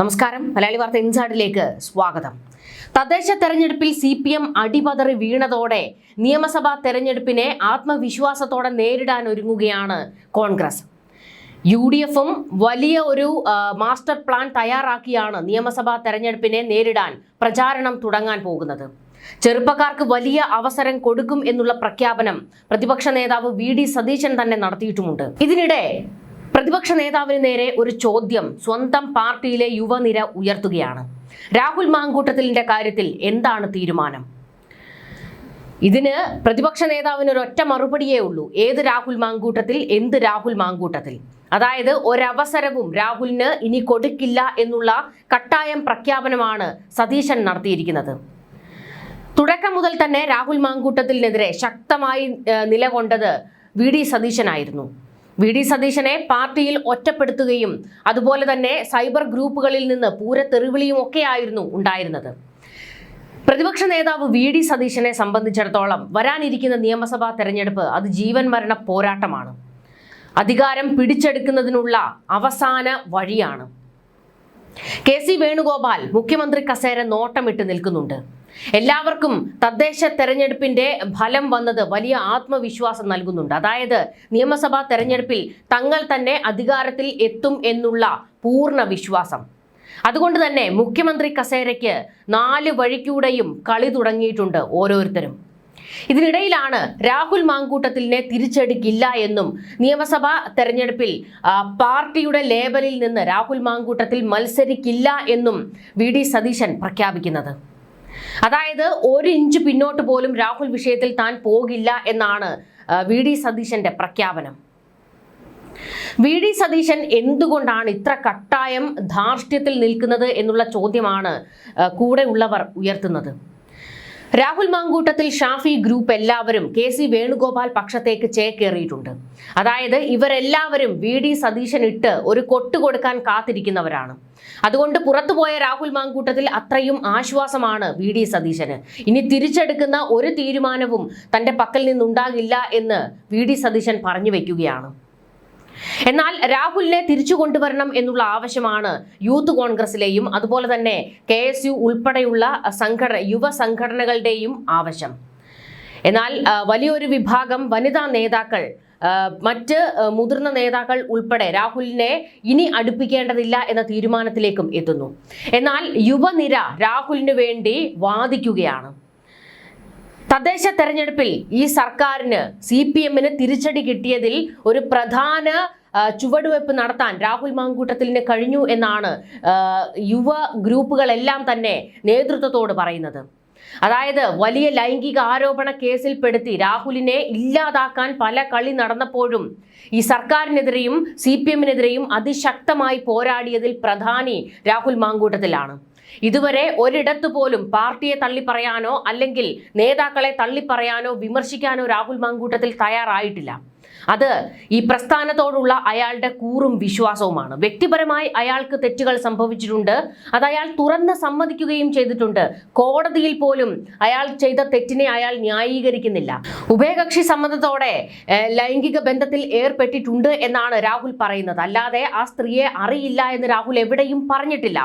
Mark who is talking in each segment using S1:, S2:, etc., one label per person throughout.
S1: നമസ്കാരം. മലയാളി വാർത്ത ഇൻസൈഡിലേക്ക് സ്വാഗതം. തദ്ദേശ തെരഞ്ഞെടുപ്പിൽ സി പി എം അടിപതറി വീണതോടെ നിയമസഭാ തെരഞ്ഞെടുപ്പിനെ ആത്മവിശ്വാസത്തോടെ നേരിടാൻ ഒരുങ്ങുകയാണ് കോൺഗ്രസ്. യു ഡി എഫും വലിയ ഒരു മാസ്റ്റർ പ്ലാൻ തയ്യാറാക്കിയാണ് നിയമസഭാ തെരഞ്ഞെടുപ്പിനെ നേരിടാൻ പ്രചാരണം തുടങ്ങാൻ പോകുന്നത്. ചെറുപ്പക്കാർക്ക് വലിയ അവസരം കൊടുക്കും എന്നുള്ള പ്രഖ്യാപനം പ്രതിപക്ഷ നേതാവ് വി ഡി സതീശൻ തന്നെ നടത്തിയിട്ടുമുണ്ട്. ഇതിനിടെ പ്രതിപക്ഷ നേതാവിന് നേരെ ഒരു ചോദ്യം സ്വന്തം പാർട്ടിയിലെ യുവനിര ഉയർത്തുകയാണ്. രാഹുൽ മാങ്കൂട്ടത്തിലിന്റെ കാര്യത്തിൽ എന്താണ് തീരുമാനം? ഇതിന് പ്രതിപക്ഷ നേതാവിന് ഒരൊറ്റ മറുപടിയേ ഉള്ളൂ. ഏത് രാഹുൽ മാങ്കൂട്ടത്തിൽ എന്ത് രാഹുൽ മാങ്കൂട്ടത്തിൽ? അതായത് ഒരവസരവും രാഹുലിന് ഇനി കൊടുക്കില്ല എന്നുള്ള കട്ടായം പ്രഖ്യാപനമാണ് സതീശൻ നടത്തിയിരിക്കുന്നത്. തുടക്കം മുതൽ തന്നെ രാഹുൽ മാങ്കൂട്ടത്തിനെതിരെ ശക്തമായി നിലകൊണ്ടത് വി ഡി സതീശനായിരുന്നു. വി ഡി സതീശനെ പാർട്ടിയിൽ ഒറ്റപ്പെടുത്തുകയും അതുപോലെ തന്നെ സൈബർ ഗ്രൂപ്പുകളിൽ നിന്ന് പൂരത്തെറിവിളിയും ഒക്കെയായിരുന്നു ഉണ്ടായിരുന്നത്. പ്രതിപക്ഷ നേതാവ് വി ഡി സതീശനെ സംബന്ധിച്ചിടത്തോളം വരാനിരിക്കുന്ന നിയമസഭാ തെരഞ്ഞെടുപ്പ് അത് ജീവൻ മരണ പോരാട്ടമാണ്. അധികാരം പിടിച്ചെടുക്കുന്നതിനുള്ള അവസാന വഴിയാണ്. കെ സി വേണുഗോപാൽ മുഖ്യമന്ത്രി കസേര നോട്ടമിട്ട് നിൽക്കുന്നുണ്ട്. എല്ലാവർക്കും തദ്ദേശ തെരഞ്ഞെടുപ്പിന്റെ ഫലം വന്നത് വലിയ ആത്മവിശ്വാസം നൽകുന്നുണ്ട്. അതായത് നിയമസഭാ തെരഞ്ഞെടുപ്പിൽ തങ്ങൾ തന്നെ അധികാരത്തിൽ എത്തും എന്നുള്ള പൂർണ വിശ്വാസം. അതുകൊണ്ട് തന്നെ മുഖ്യമന്ത്രി കസേരയ്ക്ക് നാല് വഴിക്കൂടെയും കളി തുടങ്ങിയിട്ടുണ്ട് ഓരോരുത്തരും. ഇതിനിടയിലാണ് രാഹുൽ മാങ്കൂട്ടത്തിലിനെ തിരിച്ചടിക്കില്ല എന്നും നിയമസഭാ തെരഞ്ഞെടുപ്പിൽ പാർട്ടിയുടെ ലേബലിൽ നിന്ന് രാഹുൽ മാങ്കൂട്ടത്തിൽ മത്സരിക്കില്ല എന്നും വി ഡി സതീശൻ പ്രഖ്യാപിക്കുന്നത്. അതായത് ഒരു ഇഞ്ച് പിന്നോട്ട് പോലും രാഹുൽ വിഷയത്തിൽ താൻ പോകില്ല എന്നാണ് വി ഡി സതീശന്റെ പ്രഖ്യാപനം. വി ഡി സതീശൻ എന്തുകൊണ്ടാണ് ഇത്ര കട്ടായം ധാർഷ്ട്യത്തിൽ നിൽക്കുന്നത് എന്നുള്ള ചോദ്യമാണ് കൂടെ ഉള്ളവർ ഉയർത്തുന്നത്. രാഹുൽ മാങ്കൂട്ടത്തിൽ ഷാഫി ഗ്രൂപ്പ് എല്ലാവരും കെ സി വേണുഗോപാൽ പക്ഷത്തേക്ക് ചേക്കേറിയിട്ടുണ്ട്. അതായത് ഇവരെല്ലാവരും വി ഡി സതീശൻ ഇട്ട് ഒരു കൊട്ട് കൊടുക്കാൻ കാത്തിരിക്കുന്നവരാണ്. അതുകൊണ്ട് പുറത്തുപോയ രാഹുൽ മാങ്കൂട്ടത്തിൽ അത്രയും ആശ്വാസമാണ് വി ഡി സതീശന്. ഇനി തിരിച്ചെടുക്കുന്ന ഒരു തീരുമാനവും തന്റെ പക്കൽ നിന്നുണ്ടാകില്ല എന്ന് വി ഡി സതീശൻ പറഞ്ഞു വെക്കുകയാണ്. എന്നാൽ രാഹുലിനെ തിരിച്ചു കൊണ്ടുവരണം എന്നുള്ള ആവശ്യമാണ് യൂത്ത് കോൺഗ്രസിലെയും അതുപോലെ തന്നെ കെ എസ് യു ഉൾപ്പെടെയുള്ള സംഘടന യുവ സംഘടനകളുടെയും ആവശ്യം. എന്നാൽ വലിയൊരു വിഭാഗം വനിതാ നേതാക്കൾ മറ്റ് മുതിർന്ന നേതാക്കൾ ഉൾപ്പെടെ രാഹുലിനെ ഇനി അടുപ്പിക്കേണ്ടതില്ല എന്ന തീരുമാനത്തിലേക്കും എത്തുന്നു. എന്നാൽ യുവനിര രാഹുലിന് വേണ്ടി വാദിക്കുകയാണ്. തദ്ദേശ തെരഞ്ഞെടുപ്പിൽ ഈ സർക്കാരിന് സി പി എമ്മിന് തിരിച്ചടി കിട്ടിയതിൽ ഒരു പ്രധാന ചുവടുവയ്പ് നടത്താൻ രാഹുൽ മാങ്കൂട്ടത്തിലിന് കഴിഞ്ഞു എന്നാണ് യുവ ഗ്രൂപ്പുകളെല്ലാം തന്നെ നേതൃത്വത്തോട് പറയുന്നത്. അതായത് വലിയ ലൈംഗിക ആരോപണ കേസിൽപ്പെടുത്തി രാഹുലിനെ ഇല്ലാതാക്കാൻ പല കളി നടന്നപ്പോഴും ഈ സർക്കാരിനെതിരെയും സി പി എമ്മിനെതിരെയും അതിശക്തമായി പോരാടിയതിൽ പ്രധാനി രാഹുൽ മാങ്കൂട്ടത്തിലാണ്. ഇതുവരെ ഒരിടത്തു പോലും പാർട്ടിയെ തള്ളിപ്പറയാനോ അല്ലെങ്കിൽ നേതാക്കളെ തള്ളിപ്പറയാനോ വിമർശിക്കാനോ രാഹുൽ മാങ്കൂട്ടത്തിൽ തയ്യാറായിട്ടില്ല. അത് ഈ പ്രസ്ഥാനത്തോടുള്ള അയാളുടെ കൂറും വിശ്വാസവുമാണ്. വ്യക്തിപരമായി അയാൾക്ക് തെറ്റുകൾ സംഭവിച്ചിട്ടുണ്ട്. അത് അയാൾ തുറന്ന് സമ്മതിക്കുകയും ചെയ്തിട്ടുണ്ട്. കോടതിയിൽ പോലും അയാൾ ചെയ്ത തെറ്റിനെ അയാൾ ന്യായീകരിക്കുന്നില്ല. ഉഭയകക്ഷി സമ്മതത്തോടെ ലൈംഗിക ബന്ധത്തിൽ ഏർപ്പെട്ടിട്ടുണ്ട് എന്നാണ് രാഹുൽ പറയുന്നത്. അല്ലാതെ ആ സ്ത്രീയെ അറിയില്ല എന്ന് രാഹുൽ എവിടെയും പറഞ്ഞിട്ടില്ല.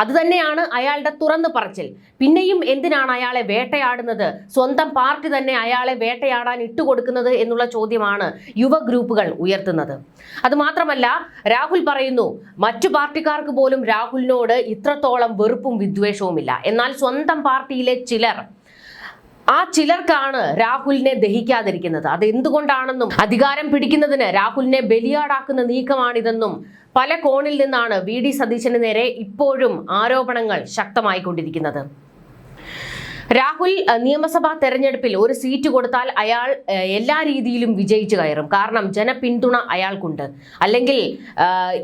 S1: അതുതന്നെയാണ് അയാളുടെ തുറന്നു പറച്ചിൽ. പിന്നെയും എന്തിനാണ് അയാളെ വേട്ടയാടുന്നത്? സ്വന്തം പാർട്ടി തന്നെ അയാളെ വേട്ടയാടാൻ ഇട്ടുകൊടുക്കുന്നത് എന്നുള്ള ചോദ്യമാണ് യുവ ഗ്രൂപ്പുകൾ ഉയർത്തുന്നത്. അതുമാത്രമല്ല രാഹുൽ പറയുന്നു മറ്റു പാർട്ടിക്കാർക്ക് പോലും രാഹുലിനോട് ഇത്രത്തോളം വെറുപ്പും വിദ്വേഷവുമില്ല. എന്നാൽ സ്വന്തം പാർട്ടിയിലെ ചിലർ ആ ചിലർക്കാണ് രാഹുലിനെ ദഹിക്കാതിരിക്കുന്നത്. അത് എന്തുകൊണ്ടാണെന്നും അധികാരം പിടിക്കുന്നതിന് രാഹുലിനെ ബലിയാടാക്കുന്ന നീക്കമാണിതെന്നും പല കോണിൽ നിന്നാണ് വി ഡി സതീശന് നേരെ ഇപ്പോഴും ആരോപണങ്ങൾ ശക്തമായിക്കൊണ്ടിരിക്കുന്നത്. രാഹുൽ നിയമസഭാ തെരഞ്ഞെടുപ്പിൽ ഒരു സീറ്റ് കൊടുത്താൽ അയാൾ എല്ലാ രീതിയിലും വിജയിച്ചു കയറും. കാരണം ജനപിന്തുണ അയാൾക്കുണ്ട്. അല്ലെങ്കിൽ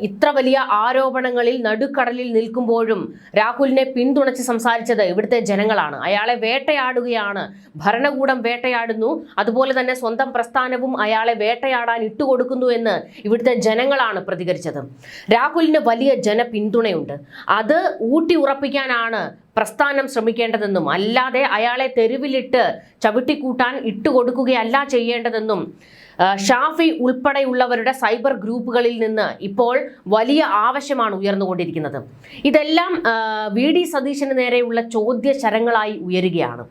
S1: ഇത്ര വലിയ ആരോപണങ്ങളിൽ നടുക്കടലിൽ നിൽക്കുമ്പോഴും രാഹുലിനെ പിന്തുണച്ച് സംസാരിച്ചത് ഇവിടുത്തെ ജനങ്ങളാണ്. അയാളെ വേട്ടയാടുകയാണ്. ഭരണകൂടം വേട്ടയാടുന്നു. അതുപോലെ തന്നെ സ്വന്തം പ്രസ്ഥാനവും അയാളെ വേട്ടയാടാൻ ഇട്ടുകൊടുക്കുന്നു എന്ന് ഇവിടുത്തെ ജനങ്ങളാണ് പ്രതികരിച്ചത്. രാഹുലിന് വലിയ ജനപിന്തുണയുണ്ട്. അത് ഊട്ടി ഉറപ്പിക്കാനാണ് പ്രസ്ഥാനം ശ്രമിക്കേണ്ടതെന്നും അല്ലാതെ അയാളെ തെരുവിലിട്ട് ചവിട്ടിക്കൂട്ടാൻ ഇട്ടുകൊടുക്കുകയല്ല ചെയ്യേണ്ടതെന്നും ഷാഫി ഉൾപ്പെടെയുള്ളവരുടെ സൈബർ ഗ്രൂപ്പുകളിൽ നിന്ന് ഇപ്പോൾ വലിയ ആവശ്യമാണ് ഉയർന്നുകൊണ്ടിരിക്കുന്നത്. ഇതെല്ലാം വി ഡി സതീശന് നേരെയുള്ള ചോദ്യ ശരങ്ങളായി ഉയരുകയാണ്.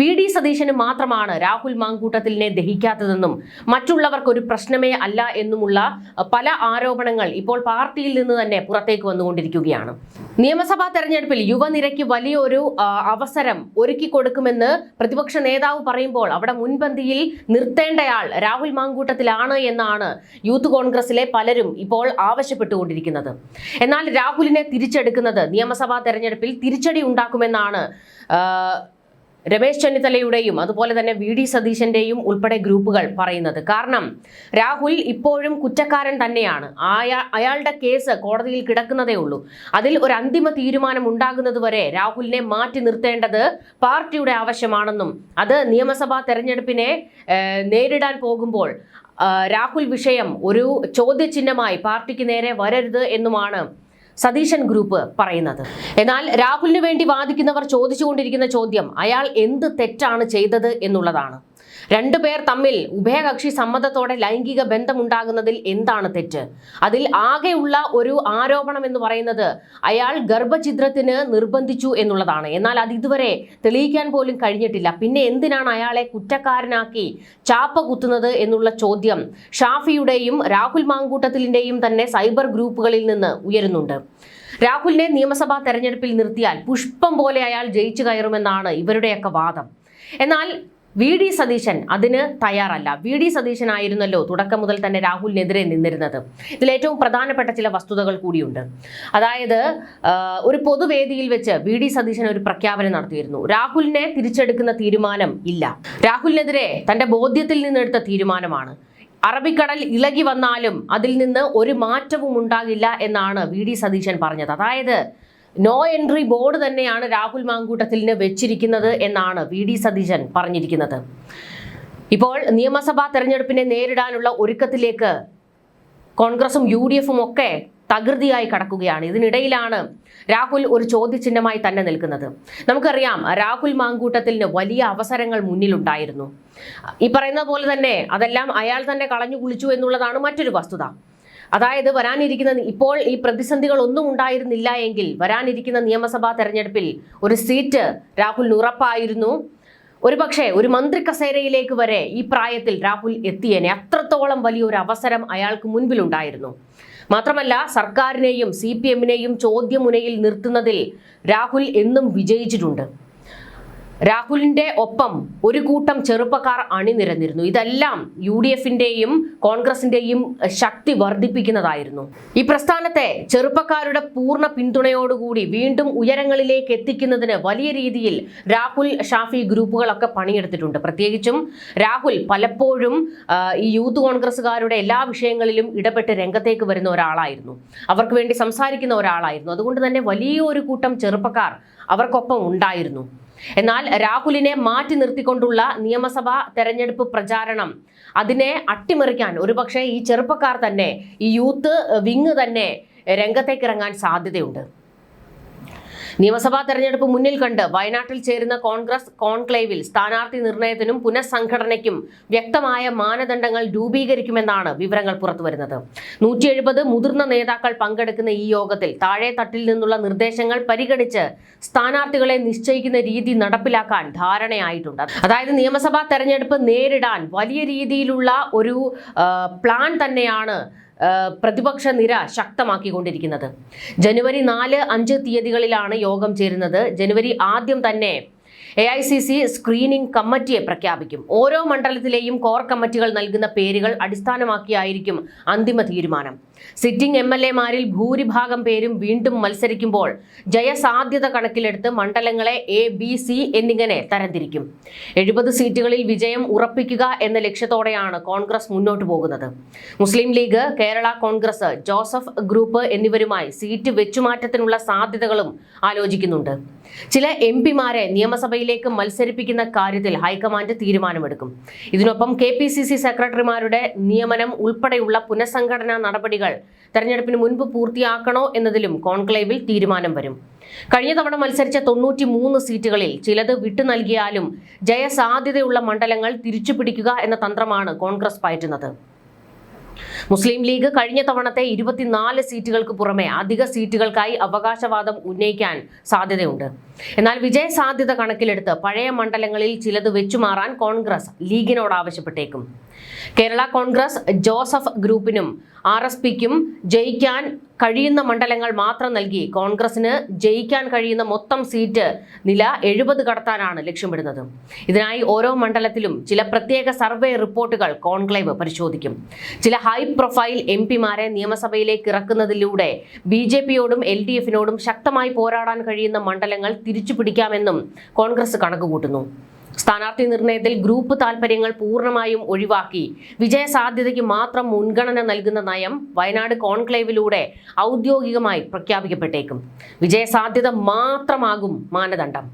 S1: വി ഡി സതീശന് മാത്രമാണ് രാഹുൽ മാങ്കൂട്ടത്തിലിനെ ദഹിക്കാത്തതെന്നും മറ്റുള്ളവർക്ക് ഒരു പ്രശ്നമേ അല്ല എന്നുമുള്ള പല ആരോപണങ്ങൾ ഇപ്പോൾ പാർട്ടിയിൽ നിന്ന് തന്നെ പുറത്തേക്ക് വന്നുകൊണ്ടിരിക്കുകയാണ്. നിയമസഭാ തെരഞ്ഞെടുപ്പിൽ യുവനിരയ്ക്ക് വലിയൊരു അവസരം ഒരുക്കി കൊടുക്കുമെന്ന് പ്രതിപക്ഷ നേതാവ് പറയുമ്പോൾ അവിടെ മുൻപന്തിയിൽ നിർത്തേണ്ടയാൾ രാഹുൽ മാങ്കൂട്ടത്തിലാണ് എന്നാണ് യൂത്ത് കോൺഗ്രസിലെ പലരും ഇപ്പോൾ ആവശ്യപ്പെട്ടുകൊണ്ടിരിക്കുന്നത്. എന്നാൽ രാഹുലിനെ തിരിച്ചെടുക്കുന്നത് നിയമസഭാ തെരഞ്ഞെടുപ്പിൽ തിരിച്ചടി ഉണ്ടാക്കുമെന്നാണ് രമേശ് ചെന്നിത്തലയുടെയും അതുപോലെ തന്നെ വി ഡി സതീശന്റെയും ഉൾപ്പെടെ ഗ്രൂപ്പുകൾ പറയുന്നത്. കാരണം രാഹുൽ ഇപ്പോഴും കുറ്റക്കാരൻ തന്നെയാണ്. അയാ അയാളുടെ കേസ് കോടതിയിൽ കിടക്കുന്നതേ ഉള്ളൂ. അതിൽ ഒരു അന്തിമ തീരുമാനം ഉണ്ടാകുന്നത് വരെ രാഹുലിനെ മാറ്റി നിർത്തേണ്ടത് പാർട്ടിയുടെ ആവശ്യമാണെന്നും അത് നിയമസഭാ തെരഞ്ഞെടുപ്പിനെ നേരിടാൻ പോകുമ്പോൾ രാഹുൽ വിഷയം ഒരു ചോദ്യചിഹ്നമായി പാർട്ടിക്ക് നേരെ വരരുത് എന്നുമാണ് സതീശൻ ഗ്രൂപ്പ് പറയുന്നത്. എന്നാൽ രാഹുലിന് വേണ്ടി വാദിക്കുന്നവർ ചോദിച്ചുകൊണ്ടിരിക്കുന്ന ചോദ്യം അയാൾ എന്ത് തെറ്റാണ് ചെയ്തത് എന്നുള്ളതാണ്. രണ്ടുപേർ തമ്മിൽ ഉഭയകക്ഷി സമ്മതത്തോടെ ലൈംഗിക ബന്ധമുണ്ടാകുന്നതിൽ എന്താണ് തെറ്റ്? അതിൽ ആകെയുള്ള ഒരു ആരോപണം എന്ന് പറയുന്നത് അയാൾ ഗർഭഛിദ്രത്തിന് നിർബന്ധിച്ചു എന്നുള്ളതാണ്. എന്നാൽ അത് ഇതുവരെ തെളിയിക്കാൻ പോലും കഴിഞ്ഞിട്ടില്ല. പിന്നെ എന്തിനാണ് അയാളെ കുറ്റക്കാരനാക്കി ചാപ്പ കുത്തുന്നത് എന്നുള്ള ചോദ്യം ഷാഫിയുടെയും രാഹുൽ മാങ്കൂട്ടത്തിലിന്റെയും തന്നെ സൈബർ ഗ്രൂപ്പുകളിൽ നിന്ന് ഉയരുന്നുണ്ട്. രാഹുലിനെ നിയമസഭാ തെരഞ്ഞെടുപ്പിൽ നിർത്തിയാൽ പുഷ്പം പോലെ അയാൾ ജയിച്ചു കയറുമെന്നാണ് ഇവരുടെയൊക്കെ വാദം. എന്നാൽ വി ഡി സതീശൻ അതിന് തയ്യാറല്ല. വി ഡി സതീശനായിരുന്നല്ലോ തുടക്കം മുതൽ തന്നെ രാഹുലിനെതിരെ നിന്നിരുന്നത്. ഇതിൽ ഏറ്റവും പ്രധാനപ്പെട്ട ചില വസ്തുതകൾ കൂടിയുണ്ട്. അതായത് ഒരു പൊതുവേദിയിൽ വെച്ച് വി ഡി സതീശൻ ഒരു പ്രഖ്യാപനം നടത്തിയിരുന്നു. രാഹുലിനെ തിരിച്ചെടുക്കുന്ന തീരുമാനം ഇല്ല. രാഹുലിനെതിരെ തന്റെ ബോധ്യത്തിൽ നിന്നെടുത്ത തീരുമാനമാണ്. അറബിക്കടൽ ഇളകി വന്നാലും അതിൽ നിന്ന് ഒരു മാറ്റവും ഉണ്ടാകില്ല എന്നാണ് വി ഡി സതീശൻ പറഞ്ഞത്. അതായത് നോ എൻട്രി ബോർഡ് തന്നെയാണ് രാഹുൽ മാങ്കൂട്ടത്തിലിന് വെച്ചിരിക്കുന്നത് എന്നാണ് വി ഡി സതീശൻ പറഞ്ഞിരിക്കുന്നത്. ഇപ്പോൾ നിയമസഭാ തെരഞ്ഞെടുപ്പിനെ നേരിടാനുള്ള ഒരുക്കത്തിലേക്ക് കോൺഗ്രസും യു ഡി എഫും ഒക്കെ തകൃതിയായി കടക്കുകയാണ്. ഇതിനിടയിലാണ് രാഹുൽ ഒരു ചോദ്യചിഹ്നമായി തന്നെ നിൽക്കുന്നത്. നമുക്കറിയാം രാഹുൽ മാങ്കൂട്ടത്തിന് വലിയ അവസരങ്ങൾ മുന്നിലുണ്ടായിരുന്നു. ഈ പറയുന്ന പോലെ തന്നെ അതെല്ലാം അയാൾ തന്നെ കളഞ്ഞു കുളിച്ചു എന്നുള്ളതാണ് മറ്റൊരു വസ്തുത. അതായത് വരാനിരിക്കുന്ന ഇപ്പോൾ ഈ പ്രതിസന്ധികൾ ഒന്നും ഉണ്ടായിരുന്നില്ല എങ്കിൽ വരാനിരിക്കുന്ന നിയമസഭാ തെരഞ്ഞെടുപ്പിൽ ഒരു സീറ്റ് രാഹുലിന് ഉറപ്പായിരുന്നു. ഒരുപക്ഷെ ഒരു മന്ത്രി കസേരയിലേക്ക് വരെ ഈ പ്രായത്തിൽ രാഹുൽ എത്തിയേനെ അത്രത്തോളം വലിയൊരു അവസരം അയാൾക്ക് മുൻപിലുണ്ടായിരുന്നു. മാത്രമല്ല സർക്കാരിനെയും സി പി എമ്മിനെയും ചോദ്യമുനയിൽ നിർത്തുന്നതിൽ രാഹുൽ എന്നും വിജയിച്ചിട്ടുണ്ട്. രാഹുലിന്റെ ഒപ്പം ഒരു കൂട്ടം ചെറുപ്പക്കാർ അണിനിരന്നിരുന്നു. ഇതെല്ലാം യു ഡി എഫിന്റെയും കോൺഗ്രസിന്റെയും ശക്തി വർദ്ധിപ്പിക്കുന്നതായിരുന്നു. ഈ പ്രസ്ഥാനത്തെ ചെറുപ്പക്കാരുടെ പൂർണ പിന്തുണയോടുകൂടി വീണ്ടും ഉയരങ്ങളിലേക്ക് എത്തിക്കുന്നതിന് വലിയ രീതിയിൽ രാഹുൽ ഷാഫി ഗ്രൂപ്പുകളൊക്കെ പണിയെടുത്തിട്ടുണ്ട്. പ്രത്യേകിച്ചും രാഹുൽ പലപ്പോഴും ഈ യൂത്ത് കോൺഗ്രസ്സുകാരുടെ എല്ലാ വിഷയങ്ങളിലും ഇടപെട്ട് രംഗത്തേക്ക് വരുന്ന ഒരാളായിരുന്നു. അവർക്ക് വേണ്ടി സംസാരിക്കുന്ന ഒരാളായിരുന്നു. അതുകൊണ്ട് തന്നെ വലിയൊരു കൂട്ടം ചെറുപ്പക്കാർ അവർക്കൊപ്പം ഉണ്ടായിരുന്നു. എന്നാൽ രാഹുലിനെ മാറ്റി നിർത്തിക്കൊണ്ടുള്ള നിയമസഭാ തെരഞ്ഞെടുപ്പ് പ്രചാരണം അതിനെ അട്ടിമറിക്കാൻ ഒരുപക്ഷെ ഈ ചെറുപ്പക്കാർ തന്നെ ഈ യൂത്ത് വിങ് തന്നെ രംഗത്തേക്കിറങ്ങാൻ സാധ്യതയുണ്ട്. നിയമസഭാ തെരഞ്ഞെടുപ്പ് മുന്നിൽ കണ്ട് വയനാട്ടിൽ ചേരുന്ന കോൺഗ്രസ് കോൺക്ലേവിൽ സ്ഥാനാർത്ഥി നിർണയത്തിനും പുനഃസംഘടനയ്ക്കും വ്യക്തമായ മാനദണ്ഡങ്ങൾ രൂപീകരിക്കുമെന്നാണ് വിവരങ്ങൾ പുറത്തുവരുന്നത്. നൂറ്റി എഴുപത് മുതിർന്ന നേതാക്കൾ പങ്കെടുക്കുന്ന ഈ യോഗത്തിൽ താഴെ തട്ടിൽ നിന്നുള്ള നിർദ്ദേശങ്ങൾ പരിഗണിച്ച് സ്ഥാനാർത്ഥികളെ നിശ്ചയിക്കുന്ന രീതി നടപ്പിലാക്കാൻ ധാരണയായിട്ടുണ്ട്. അതായത് നിയമസഭാ തെരഞ്ഞെടുപ്പ് നേരിടാൻ വലിയ രീതിയിലുള്ള ഒരു പ്ലാൻ തന്നെയാണ് പ്രതിപക്ഷ നിര ശക്തമാക്കിക്കൊണ്ടിരിക്കുന്നത്. ജനുവരി നാല് അഞ്ച് തീയതികളിലാണ് യോഗം ചേരുന്നത്. ജനുവരി ആദ്യം തന്നെ A I C C screening കമ്മിറ്റിയെ പ്രഖ്യാപിക്കും. ഓരോ മണ്ഡലത്തിലെയും കോർ കമ്മിറ്റികൾ നൽകുന്ന പേരുകൾ അടിസ്ഥാനമാക്കിയായിരിക്കും അന്തിമ തീരുമാനം. സിറ്റിംഗ് എം എൽ എമാരിൽ ഭൂരിഭാഗം പേരും വീണ്ടും മത്സരിക്കുമ്പോൾ ജയസാധ്യത കണക്കിലെടുത്ത് മണ്ഡലങ്ങളെ എ ബി സി എന്നിങ്ങനെ തരംതിരിക്കും. എഴുപത് സീറ്റുകളിൽ വിജയം ഉറപ്പിക്കുക എന്ന ലക്ഷ്യത്തോടെയാണ് കോൺഗ്രസ് മുന്നോട്ട് പോകുന്നത്. മുസ്ലിം ലീഗ് കേരള കോൺഗ്രസ് ജോസഫ് ഗ്രൂപ്പ് എന്നിവരുമായി സീറ്റ് വെച്ചുമാറ്റത്തിനുള്ള സാധ്യതകളും ആലോചിക്കുന്നുണ്ട്. ചില എം പിമാരെ നിയമസഭയിലേക്ക് മത്സരിപ്പിക്കുന്ന കാര്യത്തിൽ ഹൈക്കമാൻഡ് തീരുമാനമെടുക്കും. ഇതിനൊപ്പം കെ സെക്രട്ടറിമാരുടെ നിയമനം ഉൾപ്പെടെയുള്ള പുനഃസംഘടനാ നടപടികൾ തെരഞ്ഞെടുപ്പിന് മുൻപ് പൂർത്തിയാക്കണോ എന്നതിലും കോൺക്ലേവിൽ തീരുമാനം വരും. കഴിഞ്ഞ തവണ മത്സരിച്ച തൊണ്ണൂറ്റി മൂന്ന് സീറ്റുകളിൽ ചിലത് വിട്ടു നൽകിയാലും ജയസാധ്യതയുള്ള മണ്ഡലങ്ങൾ തിരിച്ചുപിടിക്കുക എന്ന തന്ത്രമാണ് കോൺഗ്രസ് പയറ്റുന്നത്. മുസ്ലിം ലീഗ് കഴിഞ്ഞ തവണത്തെ ഇരുപത്തിനാല് സീറ്റുകൾക്ക് പുറമെ അധിക സീറ്റുകൾക്കായി അവകാശവാദം ഉന്നയിക്കാൻ സാധ്യതയുണ്ട്. എന്നാൽ വിജയ സാധ്യത കണക്കിലെടുത്ത് പഴയ മണ്ഡലങ്ങളിൽ ചിലത് വെച്ചുമാറാൻ കോൺഗ്രസ് ലീഗിനോട് ആവശ്യപ്പെട്ടേക്കും. കേരള കോൺഗ്രസ് ജോസഫ് ഗ്രൂപ്പിനും ആർ എസ് പിക്കും ജയിക്കാൻ കഴിയുന്ന മണ്ഡലങ്ങൾ മാത്രം നൽകി കോൺഗ്രസിന് ജയിക്കാൻ കഴിയുന്ന മൊത്തം സീറ്റ് നില എഴുപത് കടത്താനാണ് ലക്ഷ്യമിടുന്നത്. ഇതിനായി ഓരോ മണ്ഡലത്തിലും ചില പ്രത്യേക സർവേ റിപ്പോർട്ടുകൾ കോൺക്ലേവ് പരിശോധിക്കും. ചില ഹൈ പ്രൊഫൈൽ എം പിമാരെ നിയമസഭയിലേക്ക് ഇറക്കുന്നതിലൂടെ ബി ജെ പിയോടും എൽ ഡി എഫിനോടും ശക്തമായി പോരാടാൻ കഴിയുന്ന മണ്ഡലങ്ങൾ തിരിച്ചു പിടിക്കാമെന്നും കോൺഗ്രസ് കണക്കുകൂട്ടുന്നു. സ്ഥാനാർത്ഥി നിർണയത്തിൽ ഗ്രൂപ്പ് താൽപര്യങ്ങൾ പൂർണമായും ഒഴിവാക്കി. വിജയ സാധ്യതയ്ക്ക് മാത്രം മുൻഗണന നൽകുന്ന നയം വയനാട് കോൺക്ലേവിലൂടെ ഔദ്യോഗികമായി പ്രഖ്യാപിക്കപ്പെട്ടേക്കും. വിജയ സാധ്യത മാത്രമാകും മാനദണ്ഡം.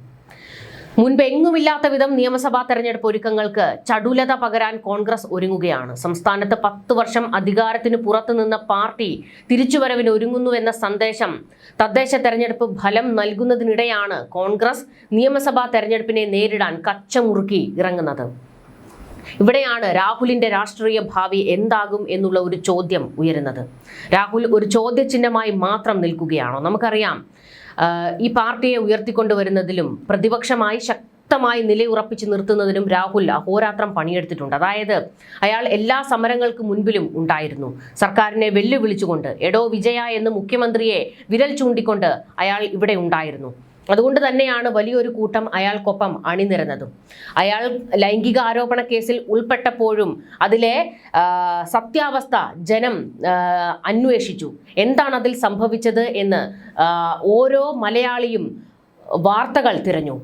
S1: മുൻപെങ്ങുമില്ലാത്ത വിധം നിയമസഭാ തെരഞ്ഞെടുപ്പ് ഒരുക്കങ്ങൾക്ക് ചടുലത പകരാൻ കോൺഗ്രസ് ഒരുങ്ങുകയാണ്. സംസ്ഥാനത്ത് പത്ത് വർഷം അധികാരത്തിന് പുറത്തുനിന്ന പാർട്ടി തിരിച്ചുവരവിന് ഒരുങ്ങുന്നുവെന്ന സന്ദേശം തദ്ദേശ തെരഞ്ഞെടുപ്പ് ഫലം നൽകുന്നതിനിടെയാണ് കോൺഗ്രസ് നിയമസഭാ തെരഞ്ഞെടുപ്പിനെ നേരിടാൻ കച്ചമുറുക്കി ഇറങ്ങുന്നത്. ഇവിടെയാണ് രാഹുലിന്റെ രാഷ്ട്രീയ ഭാവി എന്താകും എന്നുള്ള ഒരു ചോദ്യം ഉയരുന്നത്. രാഹുൽ ഒരു ചോദ്യചിഹ്നമായി മാത്രം നിൽക്കുകയാണോ? നമുക്കറിയാം. ഈ പാർട്ടിയെ ഉയർത്തിക്കൊണ്ടുവരുന്നതിലും പ്രതിപക്ഷമായി ശക്തമായി നിലയുറപ്പിച്ച് നിർത്തുന്നതിനും രാഹുൽ അഹോരാത്രം പണിയെടുത്തിട്ടുണ്ട്. അതായത് അയാൾ എല്ലാ സമരങ്ങൾക്ക് മുൻപിലും ഉണ്ടായിരുന്നു. സർക്കാരിനെ വെല്ലുവിളിച്ചുകൊണ്ട് എടോ വിജയ എന്ന് മുഖ്യമന്ത്രിയെ വിരൽ ചൂണ്ടിക്കൊണ്ട് അയാൾ ഇവിടെ ഉണ്ടായിരുന്നു. അതുകൊണ്ട് തന്നെയാണ് വലിയൊരു കൂട്ടം അയാൾക്കൊപ്പം അണിനിരന്നതും. അയാൾ ലൈംഗിക ആരോപണ കേസിൽ ഉൾപ്പെട്ടപ്പോഴും അതിലെ സത്യാവസ്ഥ ജനം അന്വേഷിച്ചു. എന്താണ് അതിൽ സംഭവിച്ചത് എന്ന് ഓരോ മലയാളിയും വാർത്തകൾ തിരഞ്ഞു.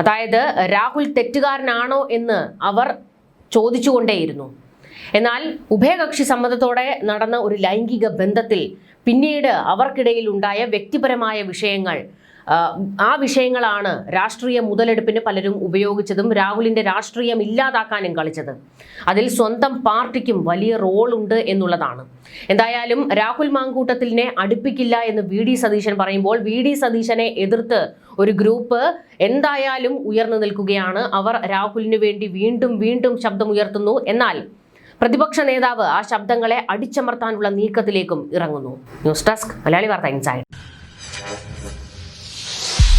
S1: അതായത് രാഹുൽ തെറ്റുകാരനാണോ എന്ന് അവർ ചോദിച്ചുകൊണ്ടേയിരുന്നു. എന്നാൽ ഉഭയകക്ഷി സമ്മതത്തോടെ നടന്ന ഒരു ലൈംഗിക ബന്ധത്തിൽ പിന്നീട് അവർക്കിടയിൽ ഉണ്ടായ വ്യക്തിപരമായ വിഷയങ്ങൾ ആ, വിഷയങ്ങളാണ് രാഷ്ട്രീയ മുതലെടുപ്പിന് പലരും ഉപയോഗിച്ചതും രാഹുലിന്റെ രാഷ്ട്രീയം ഇല്ലാതാക്കാനും കളിച്ചത്. അതിൽ സ്വന്തം പാർട്ടിക്കും വലിയ റോളുണ്ട് എന്നുള്ളതാണ്. എന്തായാലും രാഹുൽ മാങ്കൂട്ടത്തിനെ അടുപ്പിക്കില്ല എന്ന് വി ഡി സതീശൻ പറയുമ്പോൾ വി ഡി സതീശനെ എതിർത്ത് ഒരു ഗ്രൂപ്പ് എന്തായാലും ഉയർന്നു നിൽക്കുകയാണ്. അവർ രാഹുലിന് വേണ്ടി വീണ്ടും വീണ്ടും ശബ്ദമുയർത്തുന്നു. എന്നാൽ പ്രതിപക്ഷ നേതാവ് ആ ശബ്ദങ്ങളെ അടിച്ചമർത്താനുള്ള നീക്കത്തിലേക്കും ഇറങ്ങുന്നു. ന്യൂസ് ഡെസ്ക് മലയാളി വാർത്ത ഇൻസൈഡ്.